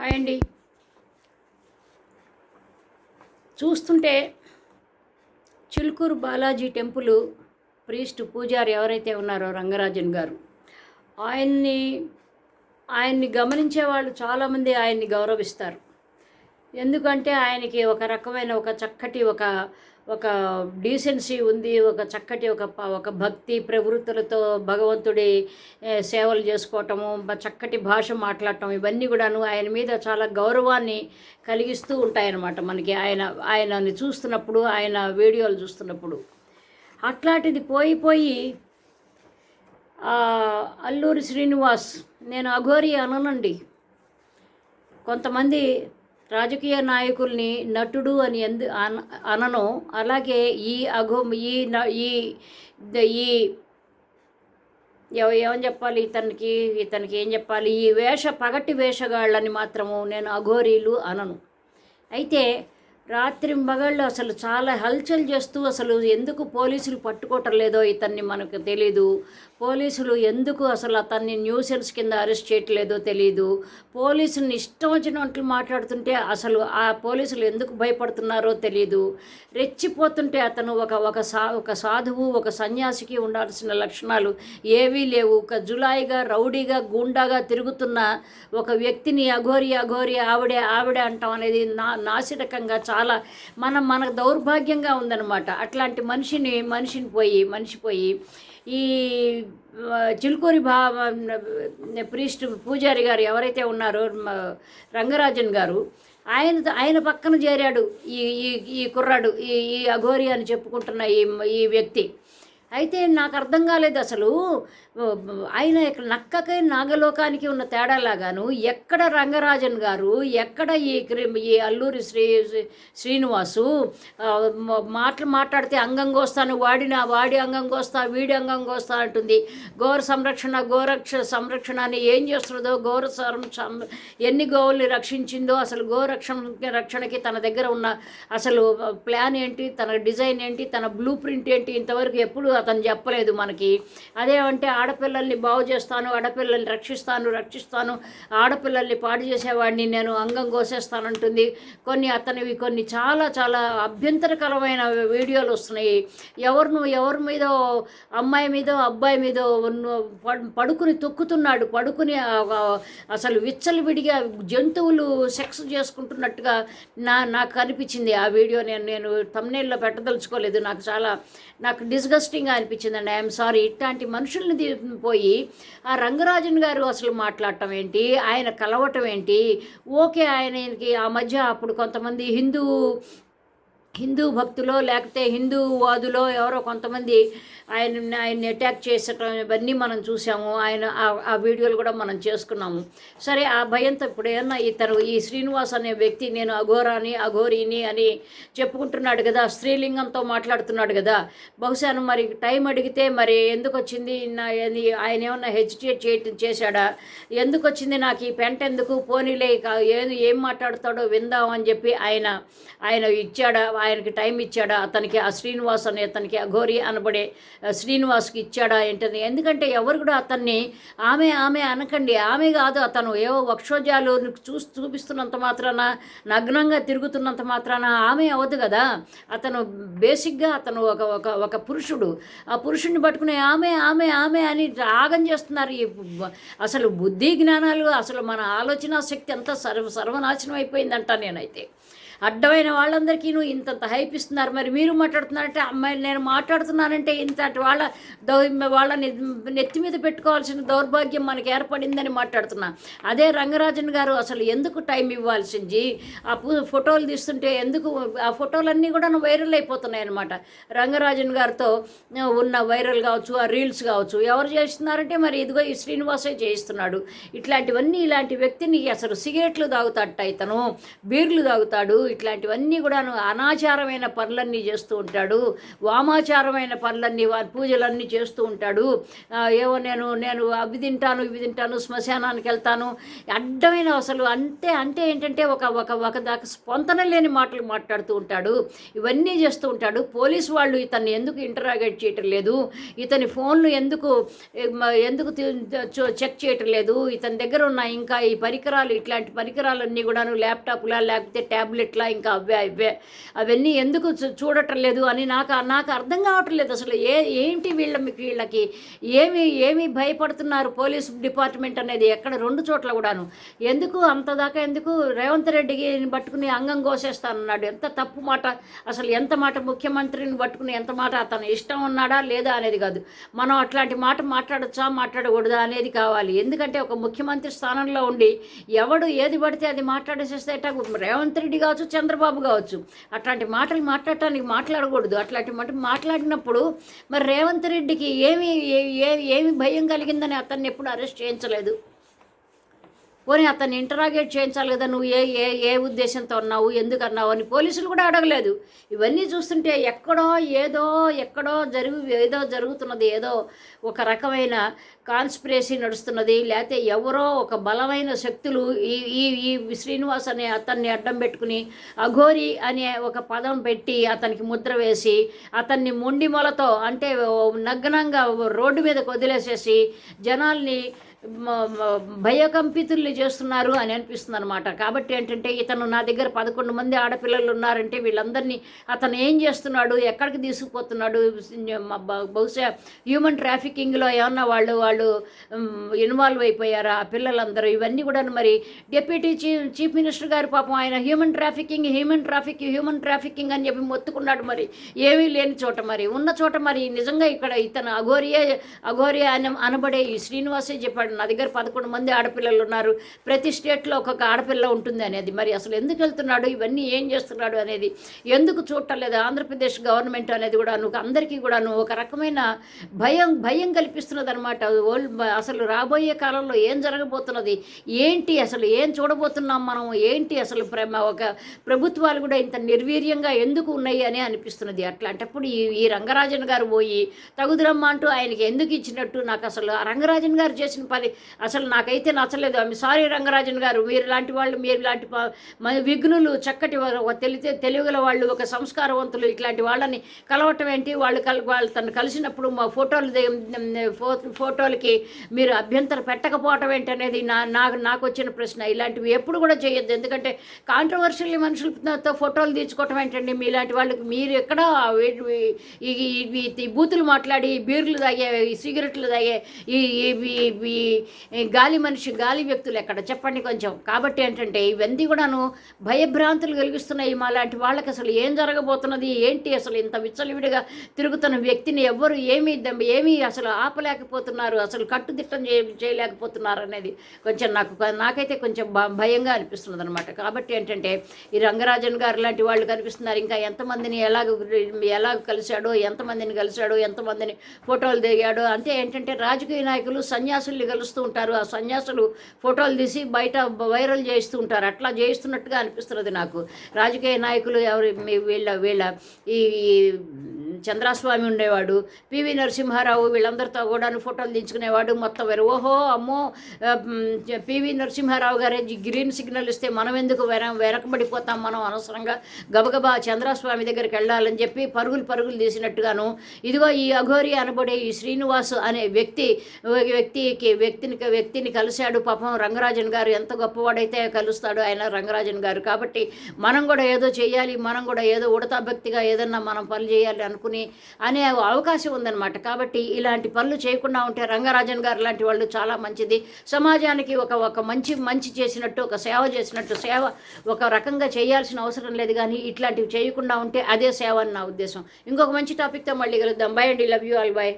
Hi అండి. చూస్తుంటే Chilukuru Balaji temple priest పూజారి ఎవరైతే ఉన్నారో రంగరాజన్ గారు ఆయన్ని ఆయన్ని గమనించే వాళ్ళు చాలామంది ఆయన్ని గౌరవిస్తారు. ఎందుకంటే ఆయనకి ఒక రకమైన ఒక చక్కటి ఒక ఒక డీసెన్సీ ఉంది. ఒక చక్కటి ఒక ప- ఒక భక్తి ప్రవృత్తులతో భగవంతుడి సేవలు చేసుకోవటము చక్కటి భాష మాట్లాడటం ఇవన్నీ కూడాను ఆయన మీద చాలా గౌరవాన్ని కలిగిస్తూ ఉంటాయన్నమాట మనకి. ఆయన ఆయనని చూస్తున్నప్పుడు ఆయన వీడియోలు చూస్తున్నప్పుడు. అట్లాంటిది పోయి పోయి అల్లూరి శ్రీనివాస్ నేను అఘోరి అననండి కొంతమంది రాజకీయ నాయకుల్ని నటుడు అని ఎందు అన- అనను. అలాగే ఈ అఘో ఈ ఈ ఈ ఏమని చెప్పాలి? ఇతనికి ఇతనికి ఏం చెప్పాలి? ఈ వేష పగటి వేషగాళ్ళని మాత్రము నేను అఘోరీలు అనను. అయితే రాత్రి మగళ్ళు అసలు చాలా హల్చల్ చేస్తూ అసలు ఎందుకు పోలీసులు పట్టుకోవటం లేదో ఇతన్ని మనకు తెలీదు. పోలీసులు ఎందుకు అసలు అతన్ని న్యూసెన్స్ కింద అరెస్ట్ చేయట్లేదో తెలియదు పోలీసుని ఇష్టం వచ్చినట్లు మాట్లాడుతుంటే అసలు ఆ పోలీసులు ఎందుకు భయపడుతున్నారో తెలియదు రెచ్చిపోతుంటే అతను ఒక ఒక సా ఒక సాధువు ఒక సన్యాసికి ఉండాల్సిన లక్షణాలు ఏవీ లేవు. ఒక జులాయిగా రౌడీగా గూండాగా తిరుగుతున్న ఒక వ్యక్తిని అఘోరి అఘోరి ఆవిడే ఆవిడే అంటాం అనేది నా నాసిరకంగా చాలా అలా మనం మనకు దౌర్భాగ్యంగా ఉందన్నమాట. అట్లాంటి మనిషిని మనిషిని పోయి మనిషి పోయి ఈ చిలుకూరి భా ప్రీస్ట్ పూజారి గారు ఎవరైతే ఉన్నారో రంగరాజన్ గారు ఆయన ఆయన పక్కన చేరాడు ఈ ఈ ఈ కుర్రాడు ఈ ఈ అఘోరి అని చెప్పుకుంటున్న ఈ ఈ వ్యక్తి. అయితే నాకు అర్థం కాలేదు అసలు. ఆయన నక్కకి నాగలోకానికి ఉన్న తేడాలాగాను ఎక్కడ రంగరాజన్ గారు ఎక్కడ ఈ ఈ అల్లూరి శ్రీ శ్రీనివాసు మాటలు మాట్లాడితే అంగంకొస్తాను వాడిన వాడి అంగం కోస్తా వీడి అంగం కోస్తా అంటుంది. గౌర సంరక్షణ గోరక్ష సంరక్షణ అని ఏం చేస్తుందో గౌర సం- ఎన్ని గోవుల్ని రక్షించిందో అసలు గోరక్షణ రక్షణకి తన దగ్గర ఉన్న అసలు ప్లాన్ ఏంటి తన డిజైన్ ఏంటి తన బ్లూ ప్రింట్ ఏంటి ఇంతవరకు ఎప్పుడు అతను చెప్పలేదు మనకి. అదేమంటే ఆడపిల్లల్ని బాగు చేస్తాను ఆడపిల్లల్ని రక్షిస్తాను రక్షిస్తాను ఆడపిల్లల్ని పాడు చేసేవాడిని నేను అంగం కోసేస్తానంటుంది. కొన్ని అతనివి కొన్ని చాలా చాలా అభ్యంతరకరమైన వీడియోలు వస్తున్నాయి. ఎవరిను ఎవరి మీద అమ్మాయి మీద అబ్బాయి మీద పడు- పడుకుని తొక్కుతున్నాడు. పడుకుని అసలు విచ్చలు అసలు విచ్చలవిడిగా జంతువులు సెక్స్ చేసుకుంటున్నట్టుగా నా నాకు కనిపించింది ఆ వీడియో నేను నేను తమ్నేల్లో పెట్టదలుచుకోలేదు. నాకు చాలా నాకు డిస్గస్టింగ్ డిస్గస్టింగ్గా అనిపించిందండి. ఐఎమ్ సారీ ఇట్లాంటి మనుషుల్ని పోయి ఆ రంగరాజన్ గారు అసలు మాట్లాడటం ఏంటి? ఆయన కలవటం ఏంటి? ఓకే ఆయనకి ఆ మధ్య అప్పుడు కొంతమంది హిందూ హిందూ భక్తులో లేకపోతే హిందూ వాదులో ఎవరో కొంతమంది ఆయన ఆయన్ని అటాక్ చేసటం ఇవన్నీ మనం చూసాము. ఆయన ఆ- ఆ వీడియోలు కూడా మనం చేసుకున్నాము. సరే ఆ భయంతో ఇప్పుడు ఏమన్నా ఇతను ఈ శ్రీనివాస్ అనే వ్యక్తి నేను అఘోరాని అఘోరిని అని చెప్పుకుంటున్నాడు కదా స్త్రీలింగంతో మాట్లాడుతున్నాడు కదా. బహుశా మరి టైం అడిగితే మరి ఎందుకు వచ్చింది నా ఆయన ఏమన్నా హెజిటేట్ చేయటం చేశాడా? ఎందుకు వచ్చింది నాకు ఈ పెంట ఎందుకు? పోనీలే ఏం ఏం మాట్లాడతాడో విందాం అని చెప్పి ఆయన ఆయన ఇచ్చాడా? ఆయనకి టైం ఇచ్చాడా? అతనికి ఆ శ్రీనివాస్ అనే అతనికి అఘోరి అనబడే శ్రీనివాస్కి ఇచ్చాడా ఏంటని. ఎందుకంటే ఎవరు కూడా అతన్ని ఆమె ఆమె అనకండి. ఆమె కాదు అతను. ఏవో వక్షోజాలు చూసి చూపిస్తున్నంత మాత్రాన నగ్నంగా తిరుగుతున్నంత మాత్రాన ఆమె అవ్వదు కదా. అతను బేసిక్గా అతను ఒక ఒక ఒక పురుషుడు. ఆ పురుషుడిని పట్టుకుని ఆమె ఆమె ఆమె అని రాగం చేస్తున్నారు. ఈ అసలు బుద్ధి జ్ఞానాలు అసలు మన ఆలోచన శక్తి అంతా సర్వ సర్వనాశనం అయిపోయిందంట నేనైతే. అడ్డమైన వాళ్ళందరికీ నువ్వు ఇంతంత హైప్ ఇస్తున్నారు. మరి మీరు మాట్లాడుతున్నారంటే అమ్మాయి నేను మాట్లాడుతున్నానంటే ఇంతటి వాళ్ళ దౌ వాళ్ళని నెత్తి మీద పెట్టుకోవాల్సిన దౌర్భాగ్యం మనకి ఏర్పడిందని మాట్లాడుతున్నా. అదే రంగరాజన్ గారు అసలు ఎందుకు టైం ఇవ్వాల్సింది? ఆ ఫోటోలు తీస్తుంటే ఎందుకు ఆ ఫోటోలన్నీ కూడా వైరల్ అయిపోతున్నాయి అనమాట రంగరాజన్ గారితో ఉన్న వైరల్ కావచ్చు ఆ రీల్స్ కావచ్చు ఎవరు చేస్తున్నారంటే మరి ఇదిగో ఈ శ్రీనివాసే చేయిస్తున్నాడు. ఇట్లాంటివన్నీ ఇలాంటి వ్యక్తిని అసలు సిగరెట్లు తాగుతాడట ఇతను బీర్లు తాగుతాడు ఇట్లాంటివన్నీ కూడాను అనాచారమైన పనులన్నీ చేస్తూ ఉంటాడు. వామాచారమైన పనులన్నీ వా- పూజలన్నీ చేస్తూ ఉంటాడు. ఏవో నేను నేను అవి తింటాను ఇవి తింటాను శ్మశానానికి వెళ్తాను. అడ్డమైన అసలు అంతే అంటే ఏంటంటే ఒక ఒక ఒక దాకా స్పందన లేని మాటలు మాట్లాడుతూ ఉంటాడు. ఇవన్నీ చేస్తూ ఉంటాడు. పోలీస్ వాళ్ళు ఇతన్ని ఎందుకు ఇంటరాగేట్ చేయటం లేదు? ఇతని ఫోన్లు ఎందుకు ఎందుకు చెక్ చేయటం లేదు? ఇతని దగ్గర ఉన్న ఇంకా ఈ పరికరాలు ఇట్లాంటి పరికరాలన్నీ కూడాను ల్యాప్టాప్లా లేకపోతే ట్యాబ్లెట్లా ఇంకా అవే అవే. అవన్నీ ఎందుకు చూ- చూడటం లేదు అని నాకు నాకు అర్థం కావటం లేదు అసలు. ఏ ఏంటి వీళ్ళ వీళ్ళకి? ఏమి ఏమి భయపడుతున్నారు పోలీస్ డిపార్ట్మెంట్ అనేది ఎక్కడ రెండు చోట్ల కూడాను? ఎందుకు అంత దాకా ఎందుకు రేవంత్ రెడ్డికి పట్టుకుని అంగం కోసేస్తానన్నాడు? ఎంత తప్పు మాట? అసలు ఎంత మాట ముఖ్యమంత్రిని పట్టుకుని ఎంత మాట అతను ఇష్టం ఉన్నాడా లేదా అనేది కాదు. మనం అట్లాంటి మాట మాట్లాడచ్చా మాట్లాడకూడదా అనేది కావాలి. ఎందుకంటే ఒక ముఖ్యమంత్రి స్థానంలో ఉండి ఎవడు ఏది పడితే అది మాట్లాడేసేస్తే రేవంత్ రెడ్డి కావచ్చు చంద్రబాబు కావచ్చు. అట్లాంటి మాటలు మాట్లాడటానికి మాట్లాడకూడదు. అట్లాంటి మాట మాట్లాడినప్పుడు మరి రేవంత్ రెడ్డికి ఏమి ఏ- ఏమి భయం కలిగిందని అతన్ని ఎప్పుడు అరెస్ట్ చేయించలేదు. పోనీ అతన్ని ఇంటరాగేట్ చేయించాలి కదా నువ్వు ఏ ఏ ఏ ఉద్దేశంతో ఉన్నావు ఎందుకు అన్నావు అని పోలీసులు కూడా అడగలేదు. ఇవన్నీ చూస్తుంటే ఎక్కడో ఏదో ఎక్కడో జరుగు ఏదో జరుగుతున్నది ఏదో ఒక రకమైన కాన్స్పిరసీ నడుస్తున్నది. లేకపోతే ఎవరో ఒక బలమైన శక్తులు ఈ ఈ ఈ శ్రీనివాస్ అనే అతన్ని అడ్డం పెట్టుకుని అఘోరి అనే ఒక పదం పెట్టి అతనికి ముద్ర వేసి అతన్ని మొండి మొలతో అంటే నగ్నంగా రోడ్డు మీదకు వదిలేసేసి జనాల్ని భయకంపితుల్ని చేస్తున్నారు అని అనిపిస్తుంది అనమాట కాబట్టి ఏంటంటే ఇతను నా దగ్గర పదకొండు మంది ఆడపిల్లలు ఉన్నారంటే వీళ్ళందరినీ అతను ఏం చేస్తున్నాడు ఎక్కడికి తీసుకుపోతున్నాడు బహుశా హ్యూమన్ ట్రాఫికింగ్లో ఏమన్నా వాళ్ళు వాళ్ళు ఇన్వాల్వ్ అయిపోయారా ఆ పిల్లలందరూ? ఇవన్నీ కూడా మరి డిప్యూటీ చీఫ్ చీఫ్ మినిస్టర్ గారు పాపం ఆయన human trafficking human traffic human trafficking అని చెప్పి మొత్తుకున్నాడు మరి. ఏమీ లేని చోట మరి. ఉన్న చోట మరి నిజంగా ఇక్కడ ఇతను అఘోరియే అఘోరియా అన అనబడే ఈ శ్రీనివాసే చెప్పాడు. నా దగ్గర పదకొండు మంది ఆడపిల్లలు ఉన్నారు. ప్రతి స్టేట్లో ఒక్కొక్క ఆడపిల్ల ఉంటుంది అనేది. మరి అసలు ఎందుకు వెళ్తున్నాడు? ఇవన్నీ ఏం చేస్తున్నాడు అనేది ఎందుకు చూడలేదు ఆంధ్రప్రదేశ్ గవర్నమెంట్ అనేది కూడా నువ్వు అందరికీ కూడాను ఒక రకమైన భయం భయం కల్పిస్తున్నది అనమాట అసలు రాబోయే కాలంలో ఏం జరగబోతున్నది? ఏంటి అసలు ఏం చూడబోతున్నాం మనం? ఏంటి అసలు ప్రేమ? ఒక ప్రభుత్వాలు కూడా ఇంత నిర్వీర్యంగా ఎందుకు ఉన్నాయి అని అనిపిస్తున్నది. అట్లాంటప్పుడు ఈ ఈ రంగరాజన్ గారు పోయి తగుదురమ్మ అంటూ ఆయనకి ఎందుకు ఇచ్చినట్టు? నాకు అసలు ఆ రంగరాజన్ గారు చేసిన పని అసలు నాకైతే నచ్చలేదు. ఆమె సారీ రంగరాజన్ గారు మీరు లాంటి వాళ్ళు మీరు లాంటి విఘ్నులు చక్కటి తెలితే తెలివిగల వాళ్ళు ఒక సంస్కారవంతులు ఇట్లాంటి వాళ్ళని కలవటం ఏంటి? వాళ్ళు కల వాళ్ళు తను కలిసినప్పుడు మా ఫోటోలు ఫో- ఫోటోలకి మీరు అభ్యంతరం పెట్టకపోవటం ఏంటి అనేది నా నాకు నాకు వచ్చిన ప్రశ్న. ఇలాంటివి ఎప్పుడు కూడా చేయొద్దు. ఎందుకంటే కాంట్రవర్షియల్ మనుషులతో ఫోటోలు తీసుకోవటం ఏంటండి? మీలాంటి వాళ్ళకి మీరు ఎక్కడ ఈ బూతులు మాట్లాడి బీర్లు తాగే ఈ సిగరెట్లు తాగే ఈ గాలి మనిషి గాలి వ్యక్తులు ఎక్కడ? చెప్పండి కొంచెం. కాబట్టి ఏంటంటే ఇవన్నీ కూడాను భయభ్రాంతులు కలిగిస్తున్నాయి మా లాంటి వాళ్ళకి. అసలు ఏం జరగబోతున్నది? ఏంటి అసలు ఇంత విచ్చలవిడిగా తిరుగుతున్న వ్యక్తిని ఎవ్వరు ఏమీ దం- ఏమీ అసలు ఆపలేకపోతున్నారు? అసలు కట్టుదిట్టం చే చేయలేకపోతున్నారు అనేది కొంచెం నాకు నాకైతే కొంచెం భ- భయంగా అనిపిస్తున్నది అనమాట కాబట్టి ఏంటంటే ఈ రంగరాజన్ గారు లాంటి వాళ్ళు కనిపిస్తున్నారు. ఇంకా ఎంతమందిని ఎలాగ ఎలాగ కలిశాడో ఎంతమందిని కలిశాడో ఎంతమందిని ఫోటోలు దిగాడో అంతే ఏంటంటే రాజకీయ నాయకులు సన్యాసుల్ని కలుస్తూ ఉంటారు. ఆ సన్యాసులు ఫోటోలు తీసి బయట వైరల్ చేయిస్తూ ఉంటారు. అట్లా చేయిస్తున్నట్టుగా అనిపిస్తున్నది నాకు. రాజకీయ నాయకులు ఎవరు? మీ- వీళ్ళ వీళ్ళ ఈ చంద్రస్వామి ఉండేవాడు. పివి నరసింహారావు వీళ్ళందరితో కూడా ఫోటోలు దించుకునేవాడు. మొత్తం వేరు. ఓహో అమ్మో పివి నరసింహారావు గారే గ్రీన్ సిగ్నల్ ఇస్తే మనం ఎందుకు వెర వెనకబడిపోతాం మనం అనవసరంగా గబగబా చంద్రస్వామి దగ్గరికి వెళ్ళాలని చెప్పి పరుగులు పరుగులు తీసినట్టుగాను ఇదిగో ఈ అఘోరి అనబడే ఈ శ్రీనివాస్ అనే వ్యక్తి వ్యక్తికి వ్యక్తిని వ్యక్తిని కలిశాడు. పాపం రంగరాజన్ గారు ఎంత గొప్పవాడైతే కలుస్తాడు ఆయన రంగరాజన్ గారు. కాబట్టి మనం కూడా ఏదో చేయాలి మనం కూడా ఏదో ఉడతా భక్తిగా ఏదన్నా మనం పని చేయాలి చేసుకుని అనే అవకాశం ఉందన్నమాట. కాబట్టి ఇలాంటి పనులు చేయకుండా ఉంటే రంగరాజన్ గారు లాంటి వాళ్ళు చాలా మంచిది. సమాజానికి ఒక ఒక మంచి మంచి చేసినట్టు ఒక సేవ చేసినట్టు సేవ ఒక రకంగా చేయాల్సిన అవసరం లేదు కానీ ఇట్లాంటివి చేయకుండా ఉంటే అదే సేవ అని నా ఉద్దేశం. ఇంకొక మంచి టాపిక్తో మళ్ళీ కలుద్దాం. బై అండి. Love you all by